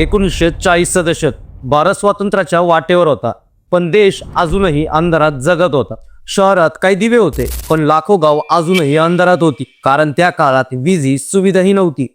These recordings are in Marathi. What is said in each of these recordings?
एकोणीसशे चाळीसचं दशक भारत स्वातंत्र्याच्या वाटेवर होता. पण देश अजूनही अंधारात जगत होता. शहरात काही दिवे होते पण लाखो गाव अजूनही अंधारात होती. कारण त्या काळात वीज सुविधाही नव्हती.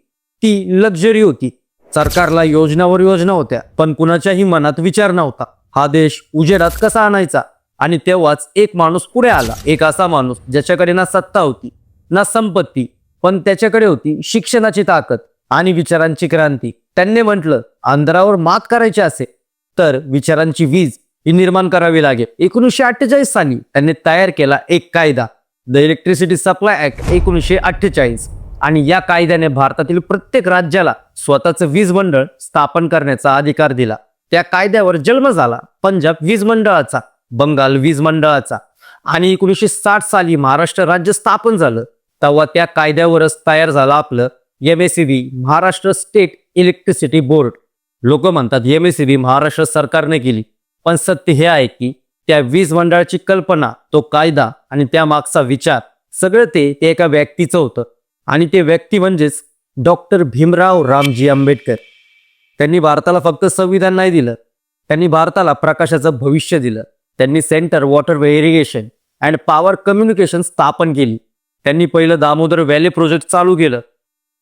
ती लक्झरी होती. सरकारला योजनावर योजना होत्या पण कुणाच्याही मनात विचार नव्हता. हा देश उजेडात कसा आणायचा? आणि तेव्हाच एक माणूस पुढे आला. एक असा माणूस ज्याच्याकडे ना सत्ता होती ना संपत्ती पण त्याच्याकडे होती शिक्षणाची ताकद आणि विचारांची क्रांती. त्यांनी म्हटलं अंधारावर मात करायची असेल तर विचारांची वीज ही निर्माण करावी लागेल. एकोणीसशे अठ्ठेचाळीस साली त्यांनी तयार केला एक कायदा द इलेक्ट्रिसिटी सप्लाय ऍक्ट एकोणीसशे अठ्ठेचाळीस. आणि या कायद्याने भारतातील प्रत्येक राज्याला स्वतःचं वीज मंडळ स्थापन करण्याचा अधिकार दिला. त्या कायद्यावर जन्म झाला पंजाब वीज मंडळाचा बंगाल वीज मंडळाचा. आणि एकोणीसशे साठ साली महाराष्ट्र राज्य स्थापन झालं तेव्हा त्या कायद्यावरच तयार झालं आपलं M S C B Maharashtra state electricity board. लोक म्हणतात M S C B Maharashtra सरकारने केली. पण सत्य हे आहे की त्या वीज मंडळाची कल्पना तो कायदा आणि त्यामागचा विचार सगळं ते ते एका व्यक्तीचं होतं. आणि ते व्यक्ती म्हणजेच डॉक्टर भीमराव रामजी आंबेडकर. त्यांनी भारताला फक्त संविधान नाही दिलं त्यांनी भारताला प्रकाशाचं भविष्य दिलं. त्यांनी centre water irrigation and power communication स्थापन केली. त्यांनी पहिलं दामोदर व्हॅली प्रोजेक्ट चालू केलं.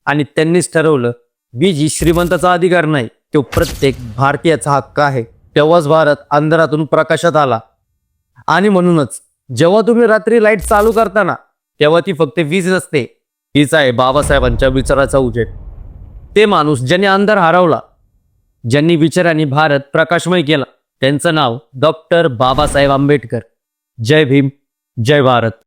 आणि त्यांनीच ठरवलं वीज ही श्रीमंताचा अधिकार नाही. तो प्रत्येक भारतीयाचा हक्क आहे. तेव्हाच भारत अंधारातून प्रकाशात आला. आणि म्हणूनच जेव्हा तुम्ही रात्री लाइट चालू करताना तेव्हा ती फक्त वीज नसते. हीच आहे बाबासाहेबांच्या विचाराचा उजेड. ते माणूस ज्यांनी अंधार हरवला ज्यांनी विचाराने भारत प्रकाशमय केला त्यांचं नाव डॉक्टर बाबासाहेब आंबेडकर. जय भीम जय भारत.